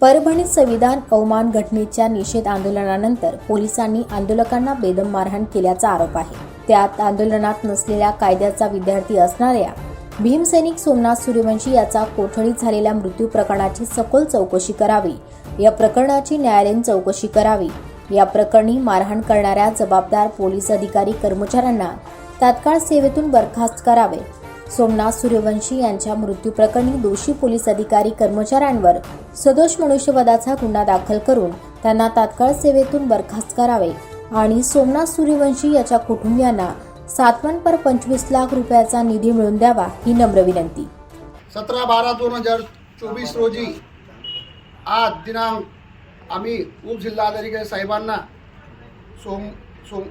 परभणीत संविधान अवमान घटनेच्या निषेध आंदोलनानंतर पोलिसांनी आंदोलकांना बेदम मारहाण केल्याचा आरोप आहे. त्यात आंदोलनात नसलेल्या कायद्याचा विद्यार्थी असणाऱ्या भीमसैनिक सोमनाथ सूर्यवंशी याचा कोठडीत झालेल्या मृत्यू प्रकरणाची सखोल चौकशी करावी या प्रकरणाची न्यायालयीन चौकशी करावी. या प्रकरणी मारहाण करणाऱ्या जबाबदार पोलीस अधिकारी कर्मचाऱ्यांना तात्काळ सेवेतून बरखास्त करावे. सोमनाथ सूर्यवंशी यांच्या मृत्यूप्रकरणी दोषी पोलीस अधिकारी कर्मचाऱ्यांवर सदोष मनुष्यवधाचा गुन्हा दाखल करून त्यांना तात्काळ सेवेतून बरखास्त करावे आणि सोमनाथ सूर्यवंशी याच्या कुटुंबियांना सातवन पर पंचवीस लाख रुपयाचा निधी मिळवून द्यावा ही नम्र विनंती. सतरा बारा दोन हजार चोवीस रोजी आज दिनांक आम्ही उपजिल्हाधिकारी साहेबांना सोम सोम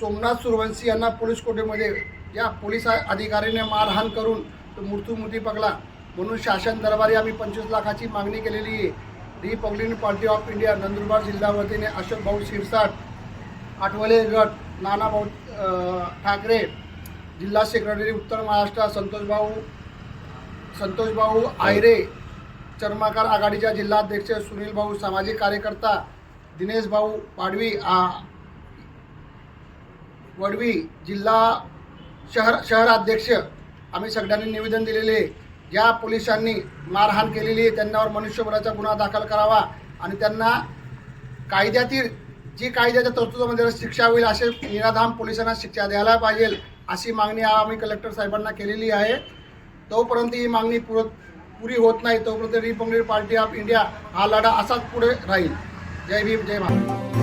सोमनाथ सूर्यवंशी यांना पोलीस कोठेमध्ये या पोलीस अधिकाऱ्याने मारहाण करून तो मृत्यूमुखी पगला म्हणून शासन दरबारी आम्ही पंचवीस लाखाची मागणी केलेली आहे. Republican Party of India Nandurbar जिल्हा वतीने अशोक भाऊ शिरसाट आठवले गट नानाभाऊ ठाकरे जिल्हा सेक्रेटरी उत्तर महाराष्ट्र संतोषभाऊ संतोषभाऊ आयरे चर्माकार आघाडीच्या जिल्हाध्यक्ष सुनील भाऊ सामाजिक कार्यकर्ता दिनेश भाऊ पाडवी आ, वडवी जिल्हा शहर शहराध्यक्ष आम्ही सगळ्यांनी निवेदन दिलेले आहे. ज्या पोलिसांनी मारहाण केलेली आहे. त्यांच्यावर मनुष्यबळाचा गुन्हा दाखल करावा आणि त्यांना कायद्यातील जी कायद्याच्या तरतुदीमध्ये शिक्षा होईल असे निराधाम पोलिसांना शिक्षा द्यायला पाहिजे अशी मागणी आम्ही कलेक्टर साहेबांना केलेली आहे. तोपर्यंत ही मागणी पुर पुरी होत नाही. तोपर्यंत रिपब्लिक पार्टी ऑफ इंडिया हा लढा असाच पुढे राहील. जय भीम जय महाराष्ट्र